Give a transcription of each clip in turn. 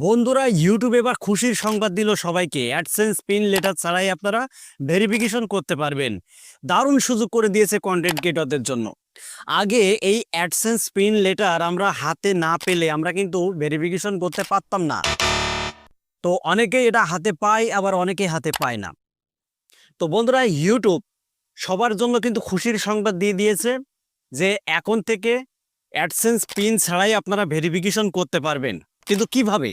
বন্ধুরা ইউটিউবে এবার খুশির সংবাদ দিল সবাইকে। অ্যাডসেন্স পিন লেটার ছাড়াই আপনারা ভেরিফিকেশন করতে পারবেন। দারুণ সুযোগ করে দিয়েছে কন্টেন্ট ক্রিয়েটরদের জন্য। আগে এই অ্যাডসেন্স পিন লেটার আমরা হাতে না পেলে আমরা কিন্তু ভেরিফিকেশন করতে পারতাম না। তো অনেকে এটা হাতে পায়, আবার অনেকে হাতে পায় না। তো বন্ধুরা ইউটিউব সবার জন্য কিন্তু খুশির সংবাদ দিয়ে দিয়েছে যে এখন থেকে অ্যাডসেন্স পিন ছাড়াই আপনারা ভেরিফিকেশন করতে পারবেন। কিন্তু কীভাবে?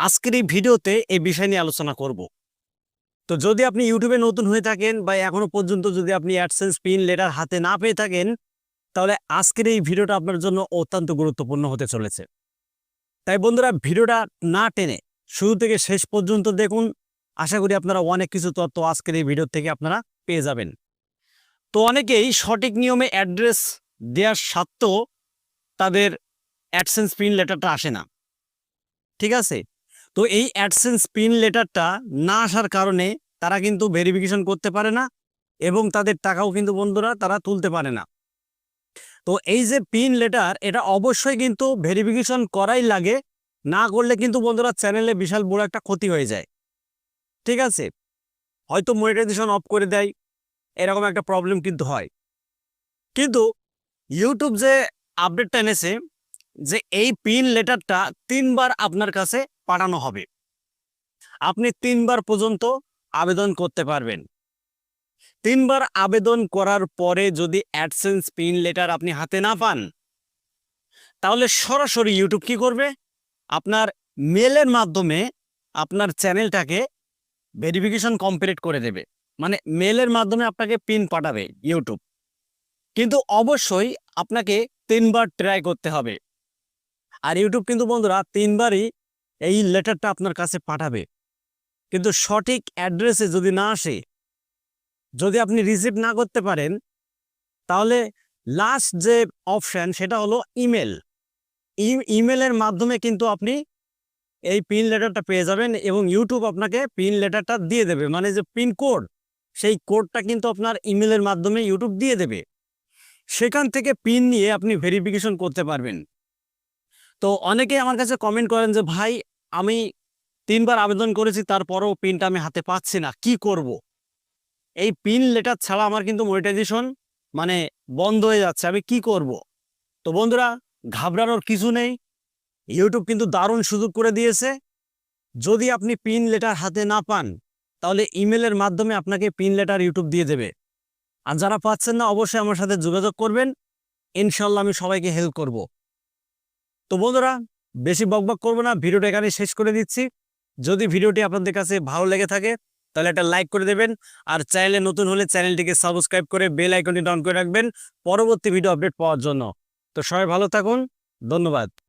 আজকের এই ভিডিওতে এই বিষয় নিয়ে আলোচনা করব। তো যদি আপনি ইউটিউবে নতুন হয়ে থাকেন বা এখনও পর্যন্ত যদি আপনি অ্যাডসেন্স পিন লেটার হাতে না পেয়ে থাকেন, তাহলে আজকের এই ভিডিওটা আপনার জন্য অত্যন্ত গুরুত্বপূর্ণ হতে চলেছে। তাই বন্ধুরা, ভিডিওটা না টেনে শুরু থেকে শেষ পর্যন্ত দেখুন। আশা করি আপনারা অনেক কিছু তথ্য আজকের এই ভিডিও থেকে আপনারা পেয়ে যাবেন। তো অনেকেই সঠিক নিয়মে অ্যাড্রেস দেওয়ার সত্ত্বেও তাদের অ্যাডসেন্স পিন লেটারটা আসে না। ঠিক আছে? তো এই অ্যাডসেন্স পিন লেটারটা না আসার কারণে তারা কিন্তু ভেরিফিকেশন করতে পারে না এবং তাদের টাকাও কিন্তু বন্ধুরা তারা তুলতে পারে না। তো এই যে পিন লেটার এটা অবশ্যই কিন্তু ভেরিফিকেশন করাই লাগে, না করলে কিন্তু বন্ধুরা চ্যানেলে বিশাল বড় একটা ক্ষতি হয়ে যায়। ঠিক আছে? হয়তো মনিটাইজেশন অফ করে দেয়, এরকম একটা প্রবলেম কিন্তু হয়। কিন্তু ইউটিউব যে আপডেটটা এনেছে, যে এই পিন লেটারটা তিনবার আপনার কাছে পাঠানো হবে। আপনি তিনবার পর্যন্ত আবেদন করতে পারবেন। তিনবার আবেদন করার পরে যদি অ্যাডসেন্স পিন লেটার আপনি হাতে না পান, তাহলে সরাসরি ইউটিউব কি করবে? আপনার মেলের মাধ্যমে আপনার চ্যানেলটাকে ভেরিফিকেশন কমপ্লিট করে দেবে। মানে মেলের মাধ্যমে আপনাকে পিন পাঠাবে ইউটিউব কিন্তু অবশ্যই আপনাকে তিনবার ট্রাই করতে হবে। আর ইউটিউব কিন্তু বন্ধুরা, তিনবারই এই লেটারটা আপনার কাছে পাঠাবে। কিন্তু সঠিক অ্যাড্রেসে যদি না আসে, যদি আপনি রিসিভ না করতে পারেন, তাহলে লাস্ট যে অপশান সেটা হলো ইমেল ইমেলের মাধ্যমে কিন্তু আপনি এই পিন লেটারটা পেয়ে যাবেন এবং ইউটিউব আপনাকে পিন লেটারটা দিয়ে দেবে। মানে যে পিন কোড সেই কোডটা কিন্তু আপনার ইমেলের মাধ্যমে ইউটিউব দিয়ে দেবে। সেখান থেকে পিন নিয়ে আপনি ভেরিফিকেশন করতে পারবেন। তো অনেকে আমার কাছে কমেন্ট করেন যে, ভাই আমি তিনবার আবেদন করেছি, তারপরেও পিনটা আমি হাতে পাচ্ছি না। কি করব। এই পিন লেটার ছাড়া আমার কিন্তু মনিটাইজেশন মানে বন্ধ হয়ে যাচ্ছে। আমি কি করব। তো বন্ধুরা, ঘাবড়ানোর কিছু নেই। ইউটিউব কিন্তু দারুণ সুযোগ করে দিয়েছে। যদি আপনি পিন লেটার হাতে না পান, তাহলে ইমেলের মাধ্যমে আপনাকে পিন লেটার ইউটিউব দিয়ে দেবে। আর যারা পাচ্ছেন না, অবশ্যই আমার সাথে যোগাযোগ করবেন। ইনশাল্লাহ আমি সবাইকে হেল্প করব। তো বন্ধুরা বেশি বকবক করব না, ভিডিওটা এখানে শেষ করে দিচ্ছি। যদি ভিডিওটি আপনাদের কাছে ভালো লেগে থাকে, তাহলে একটা লাইক করে দেবেন, আর চ্যানেলে নতুন হলে চ্যানেলটিকে সাবস্ক্রাইব করে বেল আইকনটি ডাউন করে রাখবেন, পরবর্তী ভিডিও আপডেট পাওয়ার জন্য। তো সবাই ভালো থাকুন, ধন্যবাদ।